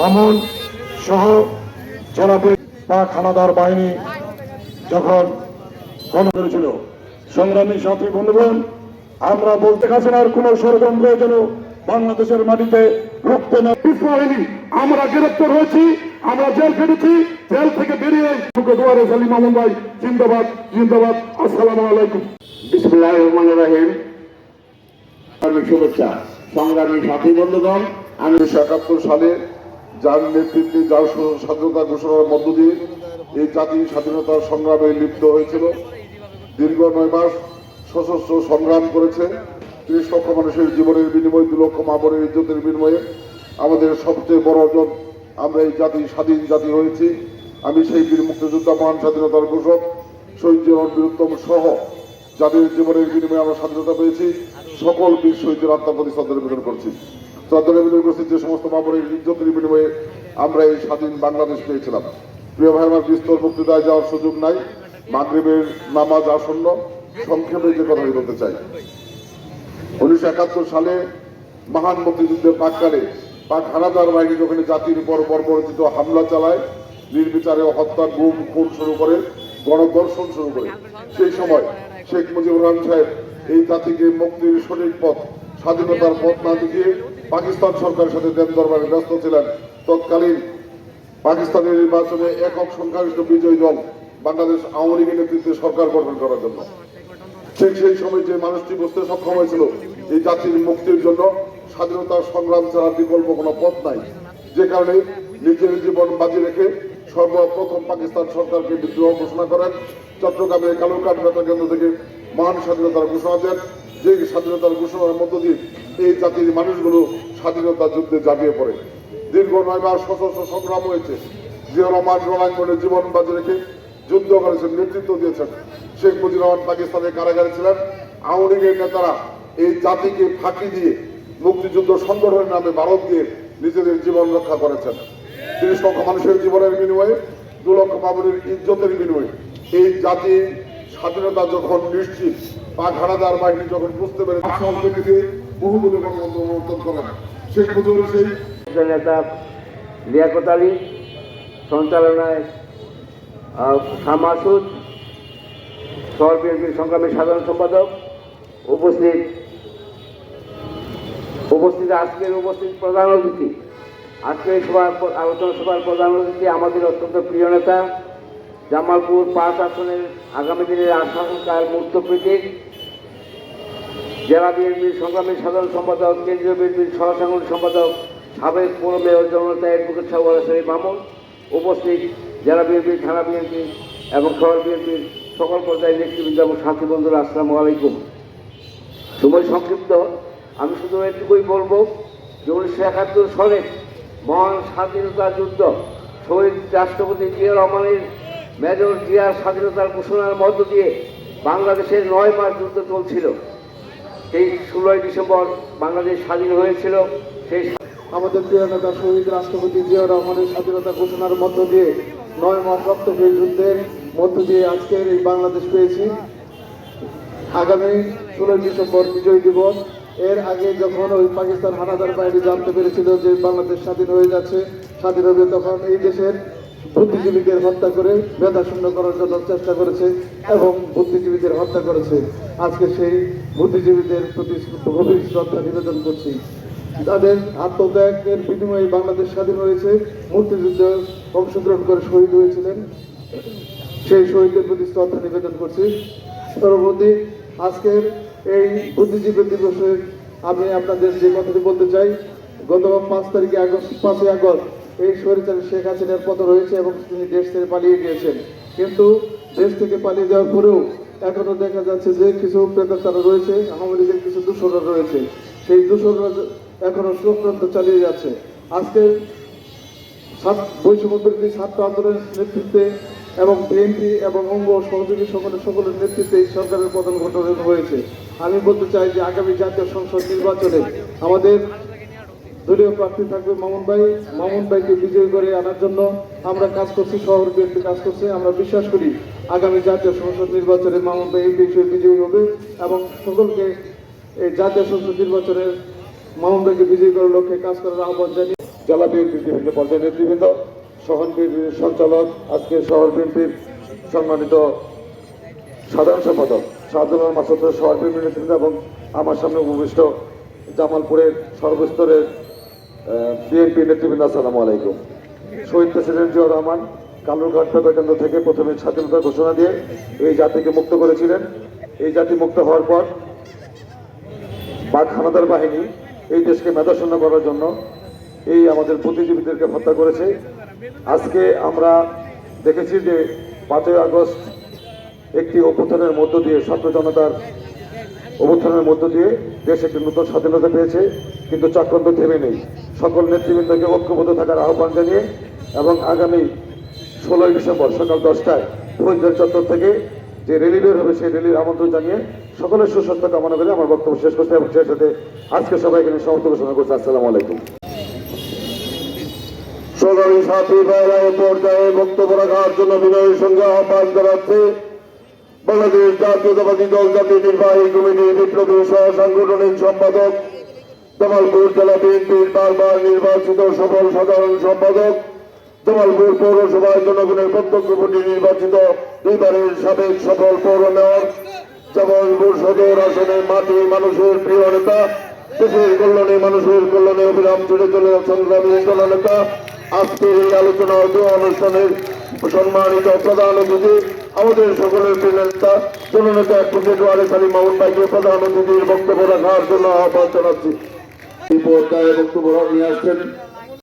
মামুন সহ জেলাপি পাক হানাদার বাহিনী যখন গণ করেছিল। সংগ্রামী সাথী বন্ধুগণ আমরা বলতে কাছেন আর কোন ষড়যন্ত্র যেন বাংলাদেশের মাটিতে রুখতে না আমরা গ্রেপ্তার হয়েছি আমরা জেল খেটেছি জেল থেকে বেরিয়ে দুয়ারে সালি মামুন ভাই জিন্দাবাদ জিন্দাবাদ আসসালামু আলাইকুম। বিসমুল্লাহ রহমান রাহিম। শুভেচ্ছা। সংগ্রামী সাথী বন্ধুগণ আমি উনিশশো একাত্তর সালে যার নেতৃত্বে যার স্বাধীনতা ঘোষণার মধ্য দিয়ে এই জাতি স্বাধীনতার সংগ্রামে লিপ্ত হয়েছিল। দীর্ঘ নয় মাস সশস্ত্র সংগ্রাম করেছে। ত্রিশ লক্ষ মানুষের জীবনের বিনিময়ে, দু লক্ষ মাবরের ইজ্জতের বিনিময়ে আমাদের সবচেয়ে বড় অর্জন আমরা এই জাতি, স্বাধীন জাতি হয়েছি। আমি সেই বীর মুক্তিযোদ্ধা মহান স্বাধীনতার ঘোষক, শহীদ জীবন সহ যাদের জীবনের বিনিময়ে আমরা স্বাধীনতা পেয়েছি, সকল বীর শহীদের আত্মার প্রতি শ্রদ্ধা নিবেদন করছি। যে সমস্ত মামলের ইজ্জতের বিনিময়ে আমরা এই স্বাধীন বাংলাদেশ পেয়েছিলাম। প্রিয় ভাই, আমার বিস্তর বক্তৃতায় যাওয়ার সুযোগ নাই। মাগরিবের নামাজ আসন্ন। সংক্ষেপে যে কথাটি বলতে চাই। উনিশশো একাত্তর সালে মহান মুক্তিযুদ্ধের পাককালে পাক হানাদার বাহিনী যখন জাতির উপর বর্বরচিত হামলা চালায়, নির্বিচারে হত্যা, গুম, খুন শুরু করে গণদর্শন শুরু করে, সেই সময় শেখ মুজিবুর রহমান সাহেব এই জাতিকে মুক্তির সঠিক পথ স্বাধীনতার পথ না দেখিয়ে পাকিস্তান সরকারের সাথে দেন দরবারে ব্যস্ত ছিলেন। তৎকালীন পাকিস্তানের নির্বাচনে একক সংখ্যাগরিষ্ঠ বিজয়ী দল বাংলাদেশ আওয়ামী লীগের নেতৃত্বে সরকার গঠন করার জন্য। ঠিক সেই সময় যে মানুষটি বুঝতে সক্ষম হয়েছিল, এই জাতির মুক্তির জন্য স্বাধীনতার সংগ্রাম ছাড়া বিকল্প কোনো পথ নাই। যে কারণে নিজের জীবন বাজি রেখে সর্বপ্রথম পাকিস্তান সরকারকে বিদ্রোহ ঘোষণা করেন। চট্টগ্রামের কালুরকাট বেতা কেন্দ্র থেকে মহান স্বাধীনতার ঘোষণা দেন। যে স্বাধীনতার ঘোষণার মধ্য দিয়ে এই জাতির মানুষগুলো স্বাধীনতা যুদ্ধে জাগিয়ে পড়ে। দীর্ঘ নয় মাস সশস্ত্র সংগ্রাম হয়েছে। জিয়া রহমান রণাঙ্গনে জীবন বাজি রেখে যুদ্ধ করেছেন নেতৃত্ব দিয়েছেন। শেখ মুজিবুর রহমান পাকিস্তানের কারাগারে ছিলেন। আওয়ামী লীগের নেতারা এই জাতিকে ফাঁকি দিয়ে মুক্তিযুদ্ধ সংগঠনের নামে ভারত দিয়ে নিজেদের জীবন রক্ষা করেছেন। তিরিশ লক্ষ মানুষের জীবনের বিনিময়ে, দু লক্ষ মামুনের ইজ্জতের বিনিময়ে এই জাতি স্বাধীনতা যখন নিশ্চিত হানাদার বাহিনী যখন বুঝতে পেরে সহযোগীতে বহু বলে গণতন্ত্র করেন শেখ মুজিবুর সেই নেতা লিয়াকত আলী সঞ্চালনায় আহ, শাহ মাসুদ শহর বিএনপির সংগ্রামী সাধারণ সম্পাদক উপস্থিত উপস্থিত আজকের উপস্থিত প্রধান অতিথি। আজকের সভার আলোচনা সভার প্রধান অতিথি আমাদের অত্যন্ত প্রিয় নেতা জামালপুর পাঁচ আসনের আগামী দিনের আশঙ্কার মূর্ত প্রতীক জেলা বিএনপির সংগ্রামী সাধারণ সম্পাদক, কেন্দ্রীয় বিএনপির সহসাংগঠনিক সম্পাদক, সাবেক পৌর মেয়র জনতা অ্যাডভোকেট সাহেব শরীফ মামুন, উপস্থিত জেলা বিএনপি, থানা বিএনপি এবং শহর বিএনপির সকল পর্যায়ের নেতৃবৃন্দ এবং সাথী বন্ধুরা, আসসালামু আলাইকুম। সময় সংক্ষিপ্ত। আমি শুধু এটুকুই বলব যে উনিশশো একাত্তর সালে মহান স্বাধীনতা যুদ্ধ, শহীদ রাষ্ট্রপতি জিয়া রহমানের মেজর জিয়ার স্বাধীনতার ঘোষণার মধ্য দিয়ে বাংলাদেশের নয় মাস যুদ্ধ চলছিল। সেই ষোলোই ডিসেম্বর বাংলাদেশ স্বাধীন হয়েছিল, সেই আমাদের প্রিয় নেতা, শহীদ রাষ্ট্রপতি জিয়া রহমানের স্বাধীনতা ঘোষণার মধ্য দিয়ে নয় মাস রক্তক্ষয়ী যুদ্ধের মধ্য দিয়ে আজকের এই বাংলাদেশ পেয়েছি। আগামী ষোলোই ডিসেম্বর বিজয় দিবস। এর আগে যখন ওই পাকিস্তান হানাদার বাহিনী জানতে পেরেছিল যে বাংলাদেশ স্বাধীন হয়ে যাচ্ছে, স্বাধীন হবে, তখন এই দেশের বুদ্ধিজীবীদের হত্যা করে মেধা শূন্য করার জন্য চেষ্টা করেছে এবং বুদ্ধিজীবীদের হত্যা করেছে। আজকে সেই বুদ্ধিজীবীদের প্রতি গভীর শ্রদ্ধা নিবেদন করছি। তাদের আত্মত্যাগের বিনিময়ে বাংলাদেশ স্বাধীন হয়েছে। মুক্তিযুদ্ধে অংশগ্রহণ করে শহীদ হয়েছিলেন। সেই শহীদদের প্রতি শ্রদ্ধা নিবেদন করছি। সর্বপ্রতি আজকের এই বুদ্ধিজীবী দিবসে আমি আপনাদের যে কথাটি বলতে চাই, গত পাঁচ তারিখে আগস্ট, পাঁচই আগস্ট এই স্বৈরাচারী শেখ হাসিনার পতন হয়েছে এবং তিনি দেশ থেকে পালিয়ে গিয়েছেন। কিন্তু দেশ থেকে পালিয়ে যাওয়ার পরেও এখনও দেখা যাচ্ছে যে কিছু প্রেতাত্মারা রয়েছে, আওয়ামী লীগের কিছু দূষণরা রয়েছে। সেই দূষণরা এখনও চক্রান্ত চালিয়ে যাচ্ছে। আজকে বৈষম্য বিরোধী ছাত্র আন্দোলনের নেতৃত্বে এবং বিএনপি এবং অঙ্গ সহযোগী সকলের সকলের নেতৃত্বে এই সরকারের পতন ঘটনা হয়েছে। আমি বলতে চাই যে আগামী জাতীয় সংসদ নির্বাচনে আমাদের দলীয় প্রার্থী থাকবে মামুন ভাই। মামুন ভাইকে বিজয়ী করে আনার জন্য আমরা কাজ করছি, শহর বিএনপি কাজ করছে। আমরা বিশ্বাস করি আগামী জাতীয় সংসদ নির্বাচনে মামুন ভাই এই বিষয়ে বিজয়ী হবে এবং সকলকে এই জাতীয় সংসদ নির্বাচনের মামুন ভাইকে বিজয়ী করার লক্ষ্যে কাজ করার আহ্বান জানিয়ে জেলা বিএনপির বিভিন্ন পর্যায়ের নেতৃবৃন্দ, শহর বিএনপির সঞ্চালক, আজকে শহর বিএনপির সম্মানিত সাধারণ সম্পাদক, শাহজালাল মাসুদ শহর বিএনপির নেতৃবৃন্দ এবং আমার সামনে উপবিষ্ট জামালপুরের সর্বস্তরের বিএনপি নেতৃবৃন্দ, আসসালামু আলাইকুম। শহীদ প্রেসিডেন্ট জিয়াউর রহমান কালুরঘাট কেন্দ্র থেকে প্রথমে স্বাধীনতা ঘোষণা দিয়ে এই জাতিকে মুক্ত করেছিলেন। এই জাতি মুক্ত হওয়ার পর পাক হানাদার বাহিনী এই দেশকে মেধাশূন্য করার জন্য এই আমাদের বুদ্ধিজীবীদেরকে হত্যা করেছে। আজকে আমরা দেখেছি যে পাঁচই আগস্ট একটি অভ্যুত্থানের মধ্য দিয়ে, ছাত্র জনতার অভ্যুত্থানের মধ্য দিয়ে দেশ একটি নতুন স্বাধীনতা পেয়েছে, কিন্তু চক্রান্ত থেমে নেই। সকল নেতৃবৃন্দকে ঐক্যবদ্ধ থাকার আহ্বান জানিয়ে এবং আগামী ষোলোই ডিসেম্বর সকাল দশটায় ফৌজদার চত্বর থেকে যে র্যালি বের হবে, সেই র্যালির আমন্ত্রণ জানিয়ে সকলের সুস্বাস্থ্য কামনা করে আমার বক্তব্য শেষ করতে এবং সেই সাথে আজকে সবাইকে এখানে সমস্ত ঘোষণা করছি। আসসালামু আলাইকুম। এ পর্যায়ে বক্তব্য রাখার জন্য বিনয়ের সঙ্গে আহ্বান জানাচ্ছে। বাংলাদেশ জাতীয়তাবাদী দল জাতীয় নির্বাহী কমিটির বিপ্লবী সহ সাংগঠনিক সম্পাদক জামালপুর জেলা বিএনপির বারবার নির্বাচিত সফল সাধারণ সম্পাদক, জামালপুর পৌরসভায় জনগণের প্রত্যক্ষ ভোটে নির্বাচিত দুইবারের সাবেক সফল পৌর মেয়র, জামালপুর সদর আসনে মাটি মানুষের প্রিয় নেতা, দেশের কল্যাণে মানুষের কল্যাণে অবিরাম চলে চলে সংগ্রামী জননেতা আজকের এই আলোচনা অনুষ্ঠানের সম্মানিত প্রধান অতিথি, আমাদের সকলের প্রিয় নেতা, জননেতা অ্যাডভোকেট ওয়ারে সালিম মামুন ভাইকে প্রধান অতিথির বক্তব্য রাখার জন্য আহ্বান জানাচ্ছি। এই পর্যায়ে বক্তব্য নিয়ে আসছেন